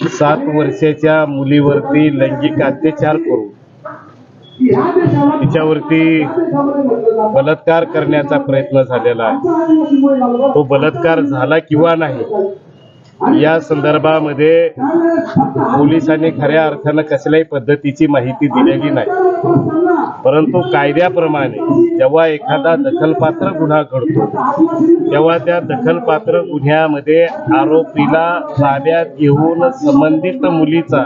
सात वर्षाच्या मुलीवरती लैंगिक अत्याचार करून तिच्यावरती बलात्कार करण्याचा प्रयत्न झालेला आहे. तो बलात्कार झाला किंवा नाही या संदर्भामध्ये पोलिसांनी खऱ्या अर्थानं कसल्याही पद्धतीची माहिती दिलेली नाही. परंतु कायद्याप्रमाणे जेव्हा एखादा दखलपात्र गुन्हा घडतो तेव्हा त्या दखलपात्र गुन्ह्यामध्ये आरोपीला ताब्यात घेऊन संबंधित मुलीचा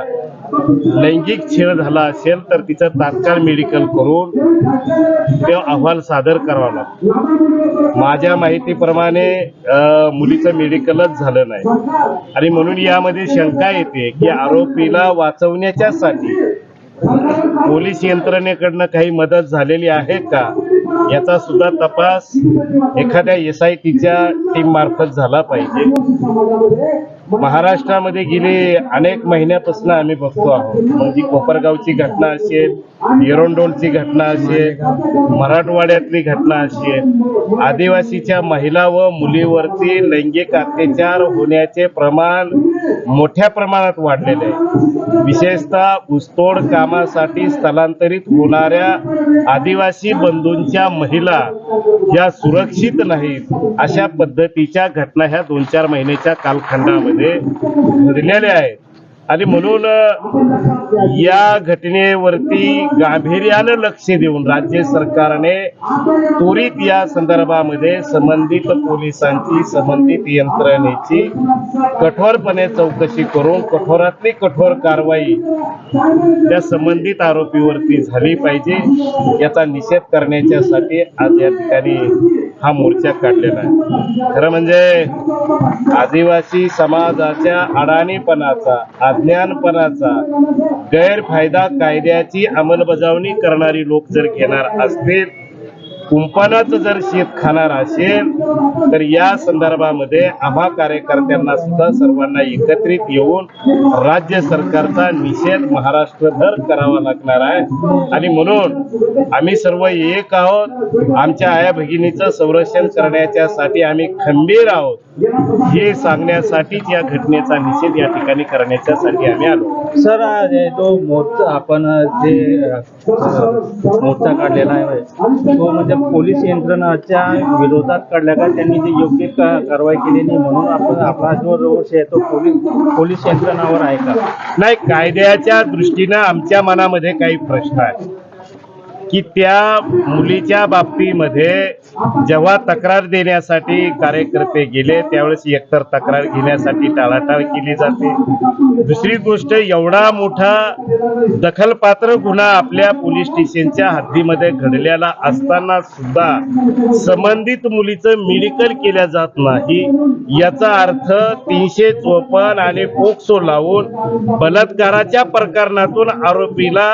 लैंगिक छेड झाला असेल तर तिचा तात्काळ मेडिकल करून तो अहवाल सादर करावा लागतो. माझ्या माहितीप्रमाणे मुलीचं मेडिकलच झालं नाही. आणि म्हणून यामध्ये शंका येते की आरोपीला वाचवण्याच्यासाठी पोलीस यंत्रणेकडनं काही मदत झालेली आहे का? याचा सुद्धा तपास एखाद्या एस आय टीच्या टीम मार्फत झाला पाहिजे. महाराष्ट्रामध्ये गेले अनेक महिन्यापासून आम्ही बघतो आहोत. म्हणजे कोपरगावची घटना असेल एरोंडोलची घटना असेल मराठवाड्यातली घटना असेल आदिवासीच्या महिला व मुलीवरती लैंगिक अत्याचार होण्याचे प्रमाण मोठ्या प्रमाणात वाढलेले आहे. विशेषतः ऊसतोड कामासाठी स्थलांतरित होणाऱ्या आदिवासी बंधूंच्या महिला या सुरक्षित नाहीत अशा पद्धतीच्या घटना ह्या दोन चार महिन्याच्या कालखंडामध्ये घडलेल्या आहेत. आणि म्हणून या घटनेवरती गांभीर्यानं लक्ष देऊन राज्य सरकारने त्वरित या संदर्भामध्ये संबंधित पोलिसांची संबंधित यंत्रणेची कठोरपणे चौकशी करून कठोरातली कठोर कारवाई त्या संबंधित आरोपीवरती झाली पाहिजे याचा निषेध करण्याच्यासाठी आज या ठिकाणी हा मोर्चा काढलेला आहे. खरं म्हणजे आदिवासी समाजाच्या अडाणीपणाचा अज्ञानपणाचा गैरफायदा कायद्याची अंमलबजावणी करणारी लोक जर घेणार असतील कुंपणाचं जर शेत खाणार असेल तर या संदर्भामध्ये आम्हा कार्यकर्त्यांना सुद्धा सर्वांना एकत्रित येऊन राज्य सरकारचा निषेध महाराष्ट्रभर करावा लागणार आहे. आणि म्हणून आम्ही सर्व एक आहोत. आमच्या आया भगिनीचं संरक्षण करण्याच्यासाठी आम्ही खंबीर आहोत. हे सांगण्यासाठीच या घटनेचा निषेध या ठिकाणी करण्याच्यासाठी आम्ही आलो. सर आज हे तो मोर्चा आपण जे अ, मोर्चा काढलेला आहे तो म्हणजे पोलीस यंत्रणाच्या विरोधात काढला का? त्यांनी जे योग्य का- कारवाई केली नाही म्हणून आपण आपला जो रोष आहे तो पोलीस पोलीस यंत्रणावर आहे का? नाही कायद्याच्या दृष्टीनं आमच्या मनामध्ये काही प्रश्न आहे. की त्या मुलीच्या बाबतीमध्ये जेव्हा तक्रार देण्यासाठी कार्यकर्ते गेले त्यावेळेस एकतर तक्रार घेण्यासाठी टाळाटाळ केली जाते. दुसरी गोष्ट एवढा मोठा दखलपात्र गुन्हा आपल्या पोलीस स्टेशनच्या हद्दीमध्ये घडलेला असताना सुद्धा संबंधित मुलीचं मेडिकल केल्या जात नाही. याचा अर्थ तीनशे चोपन्न आणि पोक्सो लावून बलात्काराच्या प्रकरणातून आरोपीला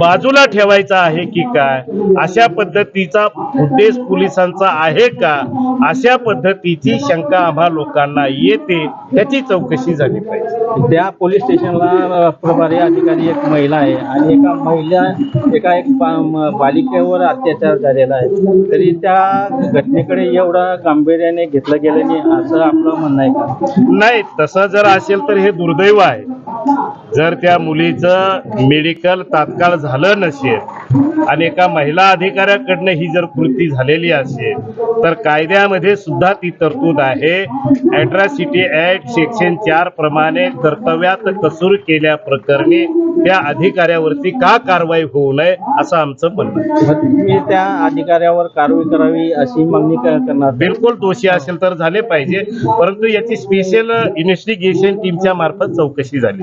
बाजूला ठेवायचा आहे. की काय? अशा पद्धतीचा उद्देश पोलिसांचा आहे का? अशा पद्धतीची शंका आम्हा लोकांना येते त्याची चौकशी झाली पाहिजे. त्या पोलीस स्टेशनला प्रभारी अधिकारी एक महिला आहे आणि एका महिला एका एक बालिकेवर अत्याचार झालेला आहे. तरी त्या घटनेकडे एवढा गांभीर्याने घेतलं गेलं नाही असं आपलं म्हणणं आहे का? नाही तसं जर असेल तर हे दुर्दैव आहे. जर त्या मुलीचं मेडिकल तात्काळ झालं नसेल आणि एका महिला अधिकाऱ्याकडनं ही जर कृती झालेली असेल तर कायद्यामध्ये सुद्धा ती तरतूद आहे. अॅट्रॉसिटी ऍक्ट सेक्शन चार प्रमाणे कर्तव्यात कसूर केल्या प्रकरणी त्या अधिकाऱ्यावरती का कारवाई होऊ नये असं आमचं म्हणणं त्या अधिकाऱ्यावर कारवाई करावी अशी मागणी करणार? बिलकुल दोषी असेल तर झाले पाहिजे परंतु याची स्पेशल इन्व्हेस्टिगेशन टीमच्या मार्फत चौकशी झाली.